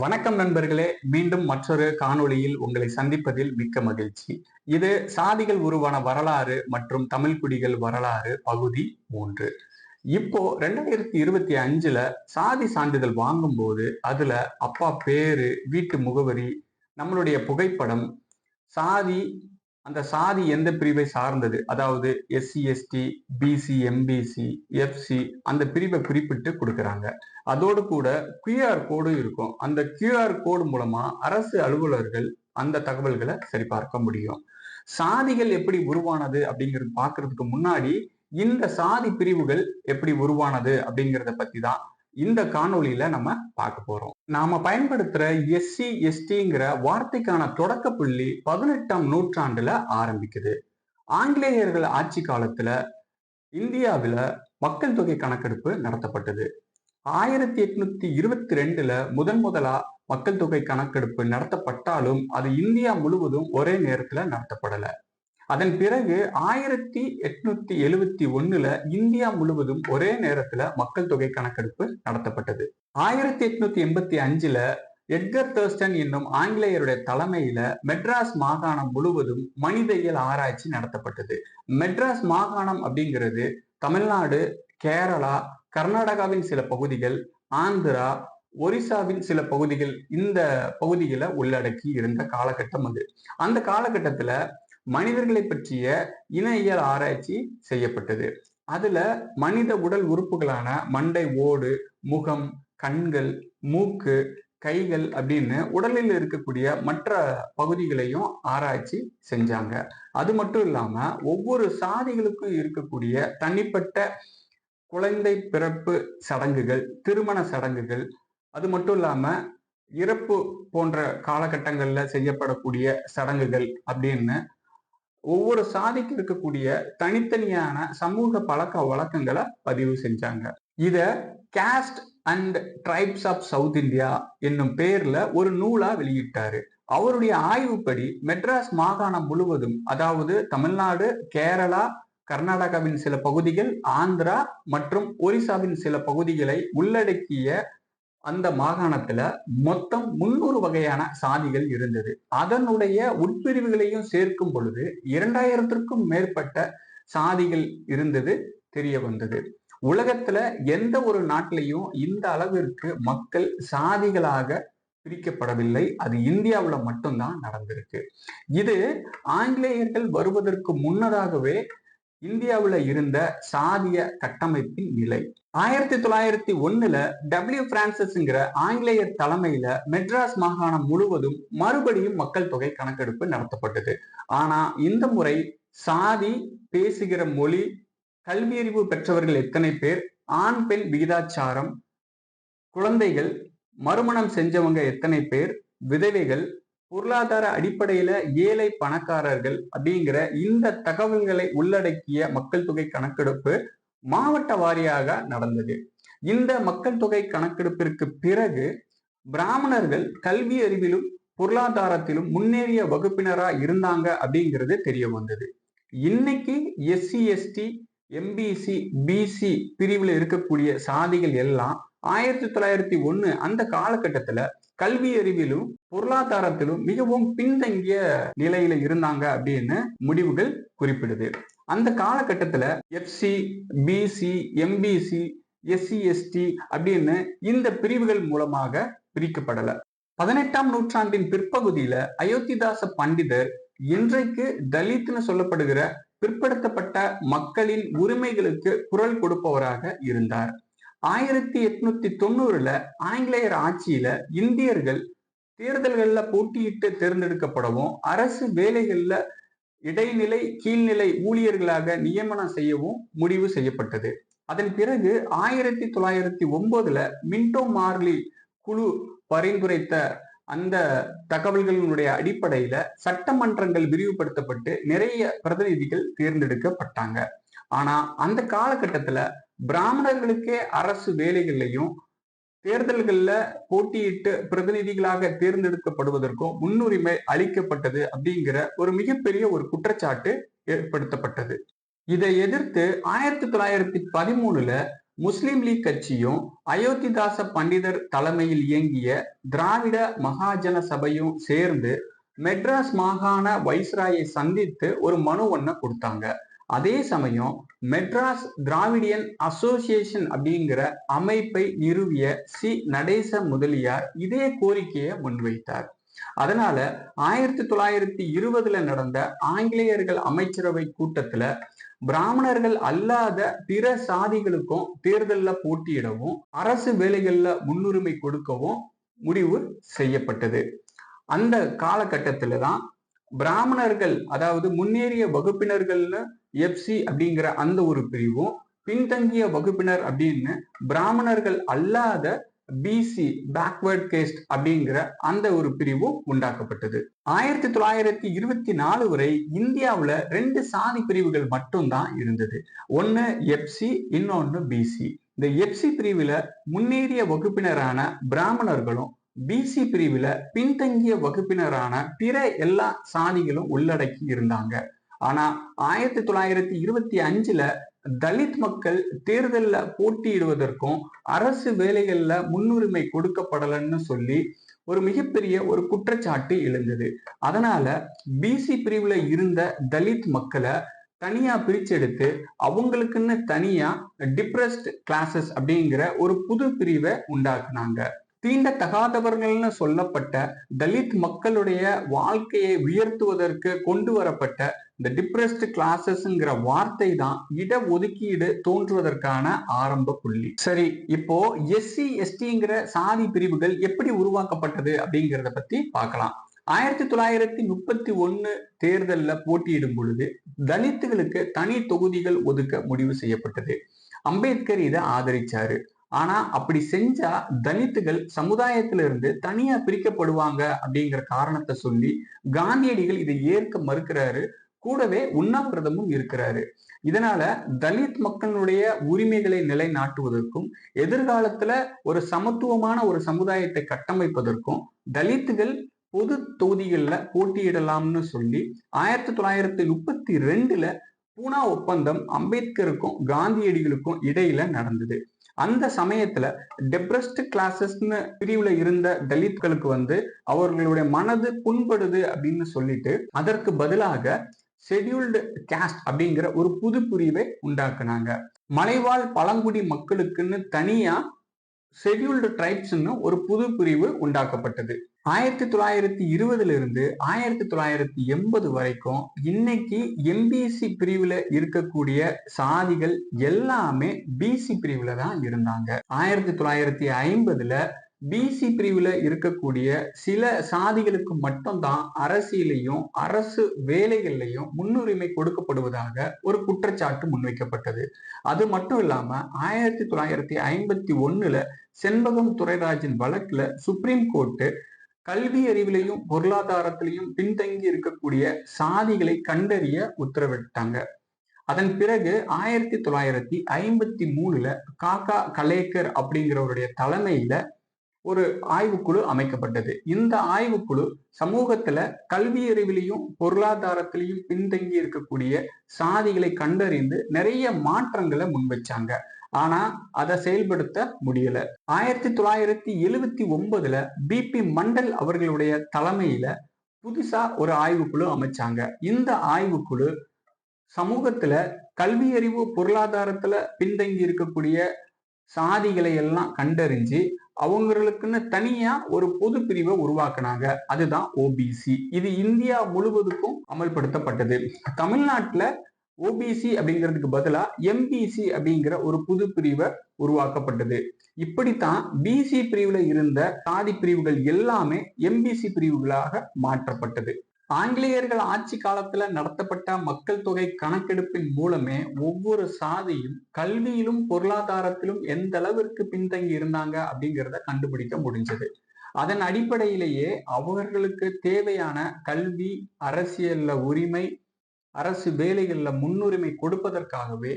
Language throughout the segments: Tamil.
வணக்கம் நண்பர்களே மீண்டும் மற்றொரு காணொளியில் உங்களை சந்திப்பதில் மிக்க மகிழ்ச்சி. இது சாதிகள் உருவான வரலாறு மற்றும் தமிழ் குடிகள் வரலாறு பகுதி மூன்று. இப்போ ரெண்டாயிரத்தி இருபத்தி அஞ்சுல சாதி சான்றிதழ் வாங்கும்போது அதுல அப்பா பேரு வீட்டு முகவரி நம்மளுடைய புகைப்படம் சாதி அந்த சாதி எந்த பிரிவை சார்ந்தது? அதாவது SC ST BC MBC FC அந்த பிரிவை குறிப்பிட்டு கொடுக்குறாங்க. அதோடு கூட கியூஆர் கோடு இருக்கும். அந்த கியூஆர் கோடு மூலமா அரசு அலுவலர்கள் அந்த தகவல்களை சரிபார்க்க முடியும். சாதிகள் எப்படி உருவானது அப்படிங்கிறது பார்க்கறதுக்கு முன்னாடி இந்த சாதி பிரிவுகள் எப்படி உருவானது அப்படிங்கிறத பத்தி தான் இந்த காணொலியில நம்ம பார்க்க போறோம். நாம பயன்படுத்துற எஸ்சி எஸ்டிங்கிற வார்த்தைக்கான தொடக்க புள்ளி பதினெட்டாம் நூற்றாண்டுல ஆரம்பிக்குது. ஆங்கிலேயர்கள் ஆட்சி காலத்துல இந்தியாவில மக்கள் தொகை கணக்கெடுப்பு நடத்தப்பட்டது. ஆயிரத்தி எட்நூத்தி இருபத்தி ரெண்டுல முதன் முதலா மக்கள் தொகை கணக்கெடுப்பு நடத்தப்பட்டாலும் அது இந்தியா முழுவதும் ஒரே நேரத்துல நடத்தப்படல. அதன் பிறகு ஆயிரத்தி எட்நூத்தி எழுவத்தி ஒண்ணுல இந்தியா முழுவதும் ஒரே நேரத்துல மக்கள் தொகை கணக்கெடுப்பு நடத்தப்பட்டது. ஆயிரத்தி எட்நூத்தி எண்பத்தி அஞ்சுல எட்கர் தர்ஸ்டன் என்னும் ஆங்கிலேயருடைய தலைமையில மெட்ராஸ் மாகாணம் முழுவதும் மனிதவியல் ஆராய்ச்சி நடத்தப்பட்டது. மெட்ராஸ் மாகாணம் அப்படிங்கிறது தமிழ்நாடு கேரளா கர்நாடகாவின் சில பகுதிகள் ஆந்திரா ஒரிசாவின் சில பகுதிகள் இந்த பகுதிகளை உள்ளடக்கி இருந்த காலகட்டம் அது. அந்த காலகட்டத்துல மனிதர்களை பற்றிய இணையியல் ஆராய்ச்சி செய்யப்பட்டது. அதுல மனித உடல் உறுப்புகளான மண்டை ஓடு முகம் கண்கள் மூக்கு கைகள் அப்படின்னு உடலில் இருக்கக்கூடிய மற்ற பகுதிகளையும் ஆராய்ச்சி செஞ்சாங்க. அது மட்டும் இல்லாம ஒவ்வொரு சாதிகளுக்கும் இருக்கக்கூடிய தனிப்பட்ட குழந்தை பிறப்பு சடங்குகள் திருமண சடங்குகள் அது மட்டும் இல்லாம இறப்பு போன்ற காலகட்டங்கள்ல செய்யப்படக்கூடிய சடங்குகள் அப்படின்னு ஒவ்வொரு சாதிக்கு இருக்கக்கூடிய தனித்தனியான சமூக பழக்க வழக்கங்களை பதிவு செஞ்சாங்க. இத caste and tribes of South India என்னும் பேர்ல ஒரு நூலா வெளியிட்டாரு. அவருடைய ஆய்வுப்படி மெட்ராஸ் மாகாணம் முழுவதும் அதாவது தமிழ்நாடு கேரளா கர்நாடகாவின் சில பகுதிகள் ஆந்திரா மற்றும் ஒரிசாவின் சில பகுதிகளை உள்ளடக்கிய அந்த மாகாணத்துல மொத்தம் முன்னூறு வகையான சாதிகள் இருந்தது. அதனுடைய உட்பிரிவுகளையும் சேர்க்கும் பொழுது இரண்டாயிரத்திற்கும் மேற்பட்ட சாதிகள் இருந்தது தெரிய வந்தது. உலகத்துல எந்த ஒரு நாட்டிலையும் இந்த அளவிற்கு மக்கள் சாதிகளாக பிரிக்கப்படவில்லை. அது இந்தியாவில் மட்டும்தான் நடந்திருக்கு. இது ஆங்கிலேயர்கள் வருவதற்கு முன்னதாகவே இந்தியாவில் இருந்த சாதிய கட்டமைப்பின் நிலை. ஆயிரத்தி தொள்ளாயிரத்தி ஒண்ணுல டபிள்யூ பிரான்சிஸ்ங்கிற ஆங்கிலேயர் தலைமையில மெட்ராஸ் மாகாணம் முழுவதும் மறுபடியும் மக்கள் தொகை கணக்கெடுப்பு நடத்தப்பட்டது. ஆனா இந்த முறை சாதி பேசுகிற மொழி கல்வியறிவு பெற்றவர்கள் எத்தனை பேர் ஆண் பெண் விகிதாச்சாரம் குழந்தைகள் மறுமணம் செஞ்சவங்க எத்தனை பேர் விதவைகள் பொருளாதார அடிப்படையில ஏழை பணக்காரர்கள் அப்படிங்கிற இந்த தகவல்களை உள்ளடக்கிய மக்கள் தொகை கணக்கெடுப்பு மாவட்ட வாரியாக நடந்தது. இந்த மக்கள் தொகை கணக்கெடுப்பிற்கு பிறகு பிராமணர்கள் கல்வி அறிவிலும் பொருளாதாரத்திலும் முன்னேறிய வகுப்பினரா இருந்தாங்க அப்படிங்கிறது தெரிய வந்தது. இன்னைக்கு எஸ்சி எஸ்டி எம்பிசி பிசி பிரிவில் இருக்கக்கூடிய சாதிகள் எல்லாம் ஆயிரத்தி தொள்ளாயிரத்தி ஒன்று அந்த காலகட்டத்தில் கல்வி அறிவிலும் பொருளாதாரத்திலும் மிகவும் பின்தங்கிய நிலையில இருந்தாங்க அப்படின்னு முடிவுகள் குறிப்பிடுது. அந்த காலகட்டத்துல FC BC MBC SC ST அப்படின்னு இந்த பிரிவுகள் மூலமாக பிரிக்கப்படல. பதினெட்டாம் நூற்றாண்டின் பிற்பகுதியில அயோத்திதாச பண்டிதர் இன்றைக்கு தலித்னு சொல்லப்படுகிற பிற்படுத்தப்பட்ட மக்களின் உரிமைகளுக்கு குரல் கொடுப்பவராக இருந்தார். ஆயிரத்தி எட்நூத்தி தொண்ணூறுல ஆங்கிலேயர் ஆட்சியில இந்தியர்கள் தேர்தல்கள்ல போட்டியிட்டு தேர்ந்தெடுக்கப்படவும் அரசு வேலைகள்ல இடைநிலை கீழ்நிலை ஊழியர்களாக நியமனம் செய்யவும் முடிவு செய்யப்பட்டது. அதன் பிறகு ஆயிரத்தி தொள்ளாயிரத்தி ஒன்பதுல மின்டோ மார்லி குழு பரிந்துரைத்த அந்த தகவல்களினுடைய அடிப்படையில சட்டமன்றங்கள் விரிவுபடுத்தப்பட்டு நிறைய பிரதிநிதிகள் தேர்ந்தெடுக்கப்பட்டாங்க. ஆனா அந்த காலகட்டத்துல பிராமணர்களுக்கே அரசு வேலைகள்லையும் தேர்தல்களில் போட்டியிட்டு பிரதிநிதிகளாக தேர்ந்தெடுக்கப்படுவதற்கும் முன்னுரிமை அளிக்கப்பட்டது அப்படிங்கிற ஒரு மிகப்பெரிய ஒரு குற்றச்சாட்டு ஏற்படுத்தப்பட்டது. இதை எதிர்த்து ஆயிரத்தி தொள்ளாயிரத்தி பதிமூணுல முஸ்லிம் லீக் கட்சியும் அயோத்திதாச பண்டிதர் தலைமையில் இயங்கிய திராவிட மகாஜன சபையும் சேர்ந்து மெட்ராஸ் மாகாண வைஸ்ராயை சந்தித்து ஒரு மனு ஒன்ன கொடுத்தாங்க. அதே சமயம் மெட்ராஸ் திராவிடியன் அசோசியேஷன் அப்படிங்கிற அமைப்பை நிறுவிய சி. நடேச முதலியார் இதே கோரிக்கையை முன்வைத்தார். அதனால ஆயிரத்தி தொள்ளாயிரத்தி இருபதுல நடந்த ஆங்கிலேயர்கள் அமைச்சரவை கூட்டத்துல பிராமணர்கள் அல்லாத பிற சாதிகளுக்கும் தேர்தல்ல போட்டியிடவும் அரசு வேலைகள்ல முன்னுரிமை கொடுக்கவும் முடிவு செய்யப்பட்டது. அந்த காலகட்டத்துல தான் பிராமணர்கள் அதாவது முன்னேறிய வகுப்பினர்கள்னு எஃப்சி அப்படிங்கிற அந்த ஒரு பிரிவும் பின்தங்கிய வகுப்பினர் அப்படின்னு பிராமணர்கள் அல்லாத பிசி பேக்வர்ட் கேஸ்ட் அப்படிங்கிற அந்த ஒரு பிரிவும் உண்டாக்கப்பட்டது. ஆயிரத்தி தொள்ளாயிரத்தி இருபத்தி நாலு வரை இந்தியாவில் ரெண்டு சாதி பிரிவுகள் மட்டும்தான் இருந்தது. ஒன்று எப்சி இன்னொன்று பிசி இந்த எப்சி பிரிவில் முன்னேறிய வகுப்பினரான பிராமணர்களும் பிசி பிரிவில் பின்தங்கிய வகுப்பினரான பிற எல்லா சாதிகளும் உள்ளடக்கி இருந்தாங்க. ஆனா ஆயிரத்தி தொள்ளாயிரத்தி இருபத்தி அஞ்சுல தலித் மக்கள் தேர்தல்ல போட்டியிடுவதற்கும் அரசு வேலைகள்ல முன்னுரிமை கொடுக்கப்படலன்னு சொல்லி ஒரு மிகப்பெரிய ஒரு குற்றச்சாட்டு எழுந்தது. அதனால பிசி பிரிவுல இருந்த தலித் மக்களை தனியா பிரிச்செடுத்து அவங்களுக்குன்னு தனியா டிப்ரெஸ்ட் கிளாஸஸ் அப்படிங்கிற ஒரு புது பிரிவை உண்டாக்குனாங்க. தீண்டத்தகாதவர்கள்னு சொல்லப்பட்ட தலித் மக்களுடைய வாழ்க்கையை உயர்த்துவதற்கு கொண்டு வரப்பட்ட இந்த டிப்ரெஸ்ட் கிளாஸஸ்ங்கிற வார்த்தை தான் இட ஒதுக்கீடு தோன்றுவதற்கான ஆரம்ப புள்ளி. சரி இப்போ எஸ்சி எஸ்டிங்கிற சாதி பிரிவுகள் எப்படி உருவாக்கப்பட்டது அப்படிங்கிறத பத்தி பார்க்கலாம். ஆயிரத்தி தொள்ளாயிரத்தி முப்பத்தி ஒன்னு தேர்தல்ல போட்டியிடும் பொழுது தலித்துகளுக்கு தனி தொகுதிகள் ஒதுக்க முடிவு செய்யப்பட்டது. அம்பேத்கர் இதை ஆதரிச்சாரு. ஆனா அப்படி செஞ்சா தலித்துகள் சமுதாயத்திலிருந்து தனியா பிரிக்கப்படுவாங்க அப்படிங்கிற காரணத்தை சொல்லி காந்தியடிகள் இதை ஏற்க மறுக்கிறாரு. கூடவே உண்ணாவிரதமும் இருக்கிறாரு. இதனால தலித் மக்களுடைய உரிமைகளை நிலைநாட்டுவதற்கும் எதிர்காலத்துல ஒரு சமத்துவமான ஒரு சமுதாயத்தை கட்டமைப்பதற்கும் தலித்துகள் பொது தொகுதிகளில் போட்டியிடலாம்னு சொல்லி ஆயிரத்தி தொள்ளாயிரத்தி முப்பத்தி ரெண்டுல பூனா ஒப்பந்தம் அம்பேத்கருக்கும் காந்தியடிகளுக்கும் இடையில நடந்தது. அந்த சமயத்துல டெப்ரஸ்ட் கிளாஸஸ்னு பிரிவுல இருந்த தலித்களுக்கு வந்து அவர்களுடைய மனது புண்படுது அப்படின்னு சொல்லிட்டு அதற்கு பதிலாக ஷெட்யூல்டு கேஸ்ட் அப்படிங்கிற ஒரு புது பிரிவை உண்டாக்குனாங்க. மலைவாழ் பழங்குடி மக்களுக்குன்னு தனியா ஷெட்யூல்டு ட்ரைப்ஸ்னு ஒரு புது பிரிவு உண்டாக்கப்பட்டது. ஆயிரத்தி தொள்ளாயிரத்தி இருபதுல இருந்து ஆயிரத்தி தொள்ளாயிரத்தி எண்பது வரைக்கும் இன்னைக்கு எம்பிசி பிரிவுல இருக்கக்கூடிய சாதிகள் எல்லாமே பிசி பிரிவுல தான் இருந்தாங்க. ஆயிரத்தி தொள்ளாயிரத்தி ஐம்பதுல பிசி பிரிவில் இருக்கக்கூடிய சில சாதிகளுக்கு மட்டும்தான் அரசியலையும் அரசு வேலைகள்லையும் முன்னுரிமை கொடுக்கப்படுவதாக ஒரு குற்றச்சாட்டு முன்வைக்கப்பட்டது. அது மட்டும் இல்லாம ஆயிரத்தி தொள்ளாயிரத்தி ஐம்பத்தி ஒண்ணுல செண்பகம் துரைராஜின் வழக்குல சுப்ரீம் கோர்ட்டு கல்வி அறிவிலையும் பொருளாதாரத்திலையும் பின்தங்கி இருக்கக்கூடிய சாதிகளை கண்டறிய உத்தரவிட்டாங்க. அதன் பிறகு ஆயிரத்தி தொள்ளாயிரத்தி ஐம்பத்தி மூணுல காக்கா கலேக்கர் அப்படிங்கிறவருடைய தலைமையில ஒரு ஆய்வுக்குழு அமைக்கப்பட்டது. இந்த ஆய்வுக்குழு சமூகத்துல கல்வி அறிவிலையும் பொருளாதாரத்திலையும் பின்தங்கி இருக்கக்கூடிய சாதிகளை கண்டறிந்து நிறைய மாற்றங்களை முன்வச்சாங்க ஆனா அதை செயல்படுத்த முடியல. ஆயிரத்தி தொள்ளாயிரத்தி எழுவத்தி ஒன்பதுல பிபி மண்டல் அவர்களுடைய தலைமையில புதுசா ஒரு ஆய்வுக்குழு அமைச்சாங்க. இந்த ஆய்வுக்குழு சமூகத்துல கல்வி அறிவு பொருளாதாரத்துல பின்தங்கி இருக்கக்கூடிய சாதிகளை எல்லாம் கண்டறிஞ்சு அவங்களுக்குன்னு தனியா ஒரு பொது பிரிவை உருவாக்குனாங்க. அதுதான் ஓபிசி இது இந்தியா முழுவதுக்கும் அமல்படுத்தப்பட்டது. தமிழ்நாட்டுல ஓபிசி அப்படிங்கிறதுக்கு பதிலா எம்பிசி அப்படிங்கிற ஒரு புது பிரிவை உருவாக்கப்பட்டது. இப்படித்தான் பிசி பிரிவுல இருந்த சாதி பிரிவுகள் எல்லாமே எம்பிசி பிரிவுகளாக மாற்றப்பட்டது. ஆங்கிலேயர்கள் ஆட்சி காலத்துல நடத்தப்பட்ட மக்கள் தொகை கணக்கெடுப்பின் மூலமே ஒவ்வொரு சாதியும் கல்வியிலும் பொருளாதாரத்திலும் எந்த அளவிற்கு பின்தங்கி இருந்தாங்க அப்படிங்கிறத கண்டுபிடிக்க முடிஞ்சது. அதன் அடிப்படையிலேயே அவர்களுக்கு தேவையான கல்வி அரசியல்ல உரிமை அரசு வேலைகள்ல முன்னுரிமை கொடுப்பதற்காகவே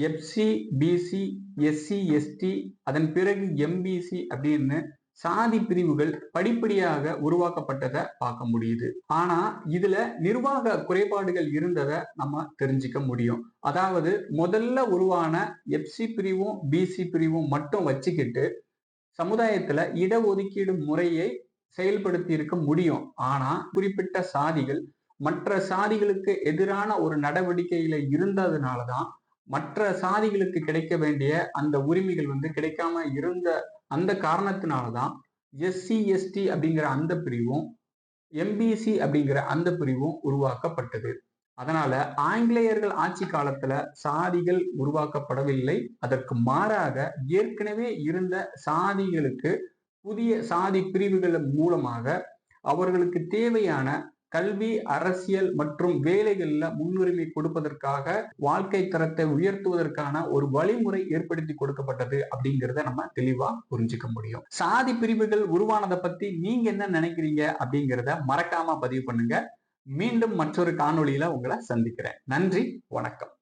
எஃப்சி பிசி எஸ்சி எஸ்டி அதன் பிறகு எம்பிசி அப்படின்னு சாதி பிரிவுகள் படிப்படியாக உருவாக்கப்பட்டதை பார்க்க முடியுது. ஆனா இதுல நிர்வாக குறைபாடுகள் இருந்ததை நம்ம தெரிஞ்சுக்க முடியும். அதாவது முதல்ல உருவான எஃப்சி பிரிவும் பிசி பிரிவும் மட்டும் வச்சுக்கிட்டு சமுதாயத்துல இடஒதுக்கீடு முறையை செயல்படுத்தி இருக்க முடியும். ஆனா குறிப்பிட்ட சாதிகள் மற்ற சாதிகளுக்கு எதிரான ஒரு நடவடிக்கையில இருந்ததுனாலதான் மற்ற சாதிகளுக்கு கிடைக்க வேண்டிய அந்த உரிமைகள் வந்து கிடைக்காம இருந்த அந்த காரணத்தினாலதான் எஸ்சி எஸ்டி அப்படிங்கிற அந்த பிரிவும் எம்பிசி அப்படிங்கிற அந்த பிரிவும் உருவாக்கப்பட்டது. அதனால ஆங்கிலேயர்கள் ஆட்சி காலத்துல சாதிகள் உருவாக்கப்படவில்லை. அதற்கு மாறாக ஏற்கனவே இருந்த சாதிகளுக்கு புதிய சாதி பிரிவுகள் மூலமாக அவர்களுக்கு தேவையான கல்வி அரசியல் மற்றும் வேலைகளில் முன்னுரிமை கொடுப்பதற்காக வாழ்க்கை தரத்தை உயர்த்துவதற்கான ஒரு வழிமுறை ஏற்படுத்தி கொடுக்கப்பட்டது அப்படிங்கிறத நம்ம தெளிவா புரிஞ்சுக்க முடியும். சாதி பிரிவுகள் உருவானதை பத்தி நீங்க என்ன நினைக்கிறீங்க அப்படிங்கிறத மறக்காம பதிவு பண்ணுங்க. மீண்டும் மற்றொரு காணொளியில உங்களை சந்திக்கிறேன். நன்றி வணக்கம்.